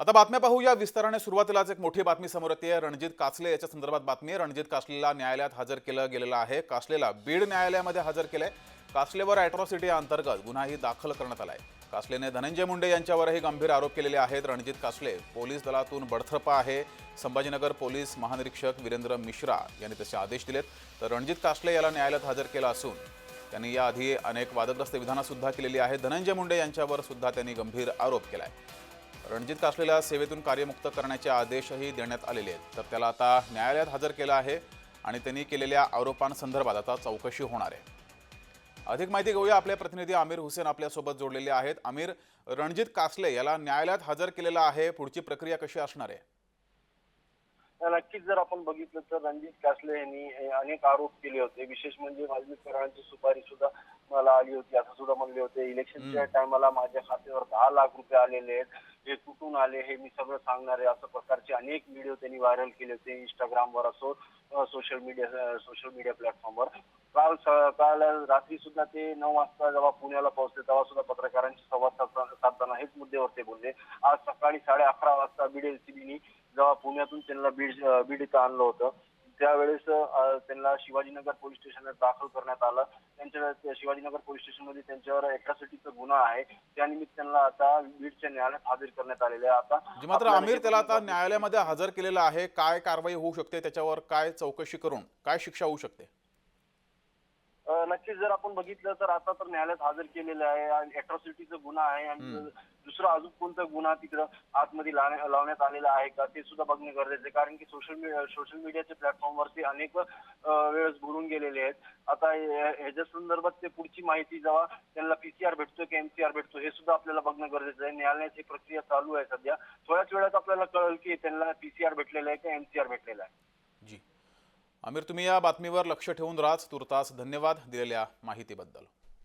आता बातम्या पाहूया. विस्ताराने सुरुवातीलाच एक मोठी बातमी समोर येते. रणजित कासले याच्या संदर्भात बातमी आहे. रणजित कासलेला न्यायालयात हजर केलं गेलेलं आहे. कासलेला बीड न्यायालयामध्ये हजर केलंय. कासलेवर अॅट्रॉसिटी अंतर्गत गुन्हाही दाखल करण्यात आलाय. कासलेने धनंजय मुंडे यांच्यावरही गंभीर आरोप केलेले आहेत. रणजित कासले पोलीस दलातून बडथरपा आहे. संभाजीनगर पोलीस महानिरीक्षक वीरेंद्र मिश्रा यांनी तसे आदेश दिलेत. तर रणजित कासले याला न्यायालयात हजर केलं असून त्यांनी याआधी अनेक वादग्रस्त विधानं सुद्धा केलेली आहेत. धनंजय मुंडे यांच्यावर सुद्धा त्यांनी गंभीर आरोप केला आहे रणजित कासलेला सेवेतून कार्यमुक्त करण्याचे आदेशही देण्यात आलेले आहेत. तर त्याला आता न्यायालयात हजर केलं आहे आणि त्यांनी केलेल्या आरोपांसंदर्भात आता चौकशी होणार आहे. अधिक माहिती घेऊया आपले प्रतिनिधी आमिर हुसेन आपल्यासोबत जोडलेले आहेत. आमिर रणजित कासले याला न्यायालयात हजर केलेलं आहे. पुढची प्रक्रिया कशी असणार आहे? नक्कीच जर आपण बघितलं तर रणजित कासले यांनी अनेक आरोप केले होते. विशेष म्हणजे वाल्मिक करारांची सुपारी सुद्धा मला आली होती. असं सुद्धा म्हणले होते. इलेक्शनच्या टायमाला माझ्या खात्यावर दहा लाख रुपये आलेले आहेत. हे कुठून आले हे मी सगळं सांगणार आहे. असं प्रकारचे अनेक व्हिडिओ त्यांनी व्हायरल केले होते. इंस्टाग्रामवर असो सोशल मीडिया सोशल मीडिया प्लॅटफॉर्मवर काल स- काल रात्री सुद्धा ते नऊ वाजता जेव्हा पुण्याला पोहोचले तेव्हा सुद्धा पत्रकारांशी संवाद साधताना हेच मुद्द्यावर ते बोलले. आज सकाळी साडे अकरा वाजता बीड एलसीबीनी जेव्हा पुण्यातून त्यांना बीड बीड इथं आणलं होतं त्यावेळेस त्यांना शिवाजीनगर पोलीस स्टेशनला दाखल करण्यात आलं त्यांच्या त्या शिवाजीनगर पोलीस स्टेशनमध्ये त्यांच्यावर अॅट्रॉसिटीचा गुन्हा आहे. त्यानिमित्त त्यांना आता बीडच्या न्यायालयात हजर करण्यात आलेले आहे. आता मात्र आमिर त्याला आता न्यायालयामध्ये हजर केलेलं आहे. काय कारवाई होऊ शकते? त्याच्यावर काय चौकशी करून काय शिक्षा होऊ शकते? नक्कीच जर आपण बघितलं तर आता तर न्यायालयात हजर केलेलं आहे आणि अॅट्रॉसिटीचा गुन्हा आहे आणि. दुसरा अजून कोणता गुन्हा तिकडं आतमध्ये लावण्या- लावण्यात आलेला आहे का ते सुद्धा बघणे गरजेचं आहे. कारण की सोशल मीडिया सोशल मीडियाच्या प्लॅटफॉर्मवरती अनेक वेळेस बोलून गेलेले आहेत. आता ह्याच्या संदर्भात ते पुढची माहिती जेव्हा त्यांना पीसीआर भेटतो की एमसीआर भेटतो हे सुद्धा आपल्याला बघणं गरजेचं आहे. न्यायालयाची प्रक्रिया चालू आहे सध्या. थोड्याच वेळात आपल्याला कळेल की त्यांना पीसीआर भेटलेला आहे का एमसीआर भेटलेला आहे. आमिर तुम्ही या बातमीवर लक्ष ठेवून राहाच तुर्तास धन्यवाद दिलेल्या माहितीबद्दल.